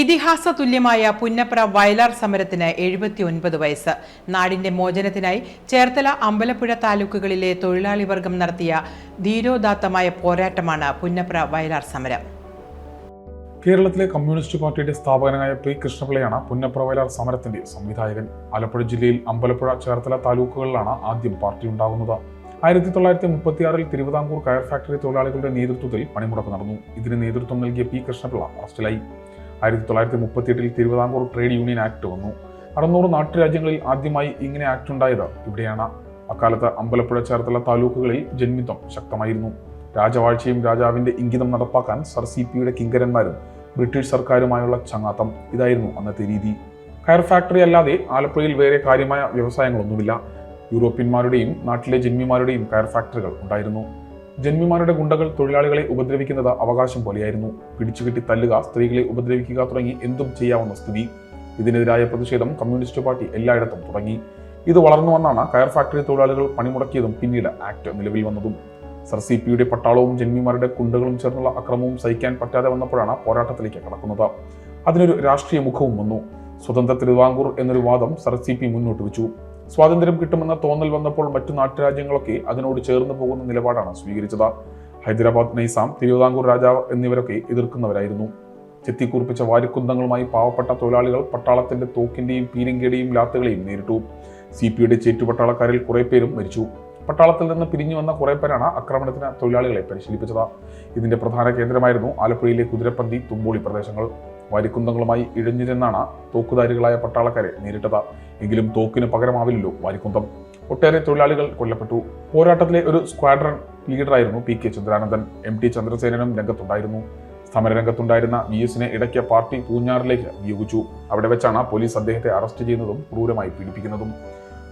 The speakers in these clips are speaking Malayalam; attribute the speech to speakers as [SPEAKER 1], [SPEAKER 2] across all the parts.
[SPEAKER 1] ഇതിഹാസ തുല്യമായ പുന്നപ്ര വയലാർ സമരത്തിന് എഴുപത്തി ഒൻപത് വയസ്സ്. നാടിന്റെ മോചനത്തിനായി ചേർത്തല അമ്പലപ്പുഴ താലൂക്കുകളിലെ തൊഴിലാളി വർഗം നടത്തിയ ധീരോദാത്തമായ പോരാട്ടമാണ് പുന്നപ്ര വയലാർ സമരം.
[SPEAKER 2] കേരളത്തിലെ കമ്മ്യൂണിസ്റ്റ് പാർട്ടിയുടെ സ്ഥാപകനായ പി കൃഷ്ണപിള്ളയാണ് പുന്നപ്ര വയലാർ സമരത്തിന്റെ സംവിധായകൻ. ആലപ്പുഴ ജില്ലയിൽ അമ്പലപ്പുഴ ചേർത്തല താലൂക്കുകളിലാണ് ആദ്യം പാർട്ടി ഉണ്ടാകുന്നത്. ആയിരത്തി തൊള്ളായിരത്തി മുപ്പത്തിയാറിൽ തിരുവിതാംകൂർ കയർ ഫാക്ടറി തൊഴിലാളികളുടെ നേതൃത്വത്തിൽ പണിമുടക്ക് നടന്നു. ഇതിന് നേതൃത്വം നൽകിയ പി കൃഷ്ണപിള്ള അറസ്റ്റിലായി. ആയിരത്തി തൊള്ളായിരത്തി മുപ്പത്തിയെട്ടിൽ തിരുവിതാംകൂർ ട്രേഡ് യൂണിയൻ ആക്ട് വന്നു. അറുന്നൂറ് നാട്ടുരാജ്യങ്ങളിൽ ആദ്യമായി ഇങ്ങനെ ആക്ട് ഉണ്ടായത് ഇവിടെയാണ്. അക്കാലത്ത് അമ്പലപ്പുഴ ചേർത്തല താലൂക്കുകളിൽ ജന്മിത്വം ശക്തമായിരുന്നു. രാജവാഴ്ചയും രാജാവിന്റെ ഇംഗിതം നടപ്പാക്കാൻ സർ സി പിയുടെ കിങ്കരന്മാരും ബ്രിട്ടീഷ് സർക്കാരുമായുള്ള ചങ്ങാത്തം ഇതായിരുന്നു അന്നത്തെ രീതി. കയർ ഫാക്ടറി അല്ലാതെ ആലപ്പുഴയിൽ വേറെ കാര്യമായ വ്യവസായങ്ങളൊന്നുമില്ല. യൂറോപ്യന്മാരുടെയും നാട്ടിലെ ജന്മിമാരുടെയും കയർ ഫാക്ടറികൾ ഉണ്ടായിരുന്നു. ജന്മിമാരുടെ ഗുണ്ടകൾ തൊഴിലാളികളെ ഉപദ്രവിക്കുന്നത് അവകാശം പോലെയായിരുന്നു. പിടിച്ചുകെട്ടി തല്ലുക സ്ത്രീകളെ ഉപദ്രവിക്കുക തുടങ്ങി എന്തും ചെയ്യാവുന്ന സ്ഥിതി. ഇതിനെതിരായ പ്രതിഷേധം കമ്മ്യൂണിസ്റ്റ് പാർട്ടി എല്ലായിടത്തും തുടങ്ങി. ഇത് വളർന്നു വന്നാണ് കയർ ഫാക്ടറി തൊഴിലാളികൾ പണിമുടക്കിയതും പിന്നീട് ആക്ട് നിലവിൽ വന്നതും. സർ സി പിയുടെ പട്ടാളവും ജന്മിമാരുടെ കുണ്ടകളും ചേർന്നുള്ള അക്രമവും സഹിക്കാൻ പറ്റാതെ വന്നപ്പോഴാണ് പോരാട്ടത്തിലേക്ക് കടക്കുന്നത്. അതിനൊരു രാഷ്ട്രീയ മുഖവും വന്നു. സ്വതന്ത്ര തിരുവാങ്കൂർ എന്നൊരു വാദം സർ സി പി മുന്നോട്ട് വെച്ചു. സ്വാതന്ത്ര്യം കിട്ടുമെന്ന തോന്നൽ വന്നപ്പോൾ മറ്റു നാട്ടുരാജ്യങ്ങളൊക്കെ അതിനോട് ചേർന്ന് പോകുന്ന നിലപാടാണ് സ്വീകരിച്ചത്. ഹൈദരാബാദ് നൈസാം തിരുവിതാംകൂർ രാജാവ് എന്നിവരൊക്കെ എതിർക്കുന്നവരായിരുന്നു. ചെത്തിക്കൂർപ്പിച്ച വാരിക്കുന്തങ്ങളുമായി പാവപ്പെട്ട തൊഴിലാളികൾ പട്ടാളത്തിന്റെ തോക്കിന്റെയും പീരങ്കിയുടെയും ലാത്തുകളെയും നേരിട്ടു. സി പിയുടെ ചേറ്റുപട്ടാളക്കാരിൽ കുറെ പേരും മരിച്ചു. പട്ടാളത്തിൽ നിന്ന് പിരിഞ്ഞു വന്ന കുറെ പേരാണ് ആക്രമണത്തിന് തൊഴിലാളികളെ പരിശീലിപ്പിച്ചത്. ഇതിന്റെ പ്രധാന കേന്ദ്രമായിരുന്നു ആലപ്പുഴയിലെ കുതിരപ്പന്തി തുമ്പോളി പ്രദേശങ്ങൾ. വാരിക്കുന്തങ്ങളുമായി ഇഴഞ്ഞിരുന്നാണ് തോക്കുധാരികളായ പട്ടാളക്കാരെ നേരിട്ടത്. എങ്കിലും തോക്കിന് പകരമാവില്ലല്ലോ വാരിക്കുന്തം. ഒട്ടേറെ തൊഴിലാളികൾ കൊല്ലപ്പെട്ടു. പോരാട്ടത്തിലെ ഒരു squadron ലീഡറായിരുന്നു P K Chandranandan. M T ചന്ദ്രസേനനും രംഗത്തുണ്ടായിരുന്നു. സമരരംഗത്തുണ്ടായിരുന്ന വി എസിനെ ഇടയ്ക്ക് പാർട്ടി പൂഞ്ഞാറിലേക്ക് നിയോഗിച്ചു അവിടെ വെച്ചാണ് പോലീസ് അദ്ദേഹത്തെ അറസ്റ്റ് ചെയ്യുന്നതും ക്രൂരമായി പീഡിപ്പിക്കുന്നതും.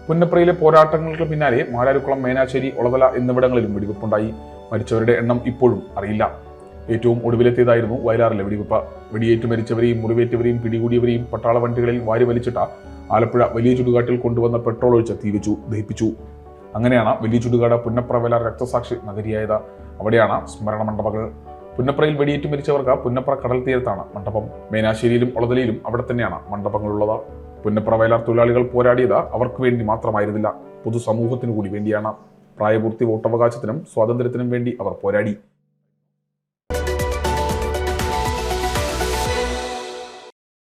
[SPEAKER 2] പുന്നപ്രയിലെ പോരാട്ടങ്ങൾക്ക് പിന്നാലെ മാരാരുക്കുളം മേനാശ്ശേരി ഒളവല എന്നിവിടങ്ങളിലും വെടിവെപ്പുണ്ടായി. മരിച്ചവരുടെ എണ്ണം ഇപ്പോഴും അറിയില്ല. ഏറ്റവും ഒടുവിലെത്തിയതായിരുന്നു വയലാറിലെ വെടിവെപ്പ്. വെടിയേറ്റ് മരിച്ചവരെയും മുറിവേറ്റവരെയും പിടികൂടിയവരെയും പട്ടാള വണ്ടികളിൽ വാരി വലിച്ചിട്ട ആലപ്പുഴ വലിയ ചുടുകാട്ടിൽ കൊണ്ടുവന്ന പെട്രോൾ ഒഴിച്ച് തീവച്ചു ദഹിപ്പിച്ചു. അങ്ങനെയാണ് വലിയ ചുടുകാട് പുന്നപ്ര വയലാർ രക്തസാക്ഷി നഗരിയായത്. അവിടെയാണ് സ്മരണ മണ്ഡപങ്ങൾ. പുന്നപ്രയിൽ വെടിയേറ്റ് മരിച്ചവർക്ക് പുന്നപ്ര കടൽ തീരത്താണ് മണ്ഡപം. മേനാശ്ശേരിയിലും ഒളതലയിലും അവിടെ തന്നെയാണ് മണ്ഡപങ്ങളുള്ളത്. പുന്നപ്ര വയലാർ തൊഴിലാളികൾ പോരാടിയത് അവർക്ക് വേണ്ടി മാത്രമായിരുന്നില്ല. പൊതുസമൂഹത്തിനു കൂടി വേണ്ടിയാണ്. പ്രായപൂർത്തി വോട്ടവകാശത്തിനും സ്വാതന്ത്ര്യത്തിനും വേണ്ടി അവർ പോരാടി.